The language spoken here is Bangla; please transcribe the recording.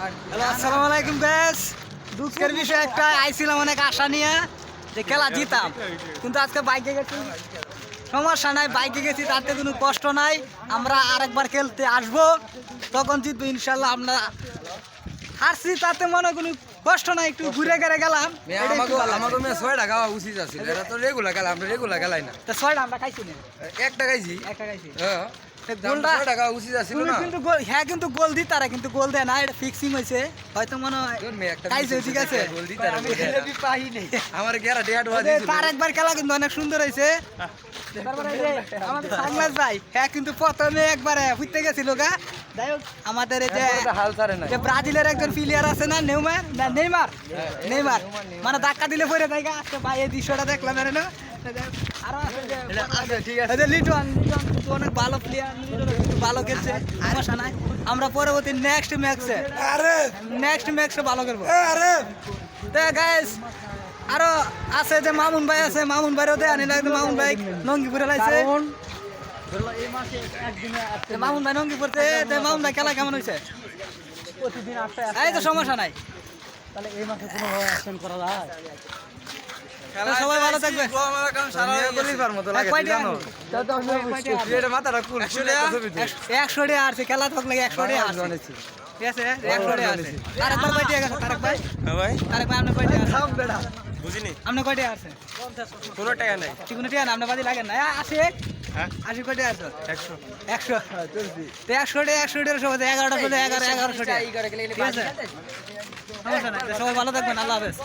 হ্যালো আসসালামু আলাইকুম বেশ দুঃখের বিষয় একটা আইছিলাম অনেক আশা নিয়ে যে খেলা জিতাম। কিন্তু আজকে বাইকে গেছি। সমস্যা নাই বাইকে গেছি তাতে কোনো কষ্ট নাই। আমরা আরেকবার খেলতে আসব। তখন জিতবো ইনশাল্লাহ আমরা হারছি তাতে মনে কোনো কষ্ট নাই একটু ঘুরে ঘুরে গেলাম। আমাকে মেয়ে ছয়টা খাওয়া উচিত আছে এরা তো রেগুলার খেলা আমরা রেগুলার খেলাই না। তো ছয়টা আমরা খাইছি না। একটা খাইছি? একটা খাইছি। হ্যাঁ। উচিত না? কিন্তু গোল হ্যাঁ কিন্তু গোল দি তারা কিন্তু গোল দেয় না এটা ফিক্সিং হয়েছে হয়তো মনে হয় ঠিক আছে। আমার গেরা তার একবার খেলা কিন্তু অনেক সুন্দর হয়েছে তারপরে আমাদের সাংলাস ভাই হ্যাঁ কিন্তু প্রথমে একবারে ফুটতে গেছিল গা। যাই হোক আমাদের এই যে হাল ছাড়ে না যে ব্রাজিলের একজন প্লেয়ার আছে না নেইমার? না নেইমার? নেইমার মানে ধাক্কা দিলে পড়ে যায় আজকে ভাই এই দৃশ্যটা দেখলাম এর না? আরও আছে যে আচ্ছা ঠিক আছে। লিটন লিটন অনেক ভালো প্লেয়ার ভালো খেলছে। সমস্যা নাই। আমরা পরবর্তী নেক্সট ম্যাচে আরে! নেক্সট ম্যাচে ভালো করব আরে! তো গাইস আরও আছে যে মামুন ভাই আছে। মামুন ভাইরও দেয় আনি লাগবে মামুন ভাই নঙ্গিপুরে লাইছে। তো মামুন ভাই নঙ্গিপুরতে তো মামুন ভাই খেলা কেমন হয়েছে এই তো সমস্যা নাই। তো সবাই ভালো থাকবে। কয়টা? এটা মাথাটা কুল ফুলে ছবি একশো ডে আসছে খেলা থাকলে একশো ডে আসছে। আছে? আপনি কয়টা আসছে? বুঝিনি। আপনি কয়টা কোনো টাকা নাই। চিকুনে টিয়া বাদি লাগেন না। আসে। হ্যাঁ আশি আসছে একশো। একশো। তো একশো ডে একশো ডে সবাই এগারোটা এগারো এগারোশো ঠিক আছে? সমস্যা নাই। সবাই ভালো থাকবেন আল্লাহ হাফেজ।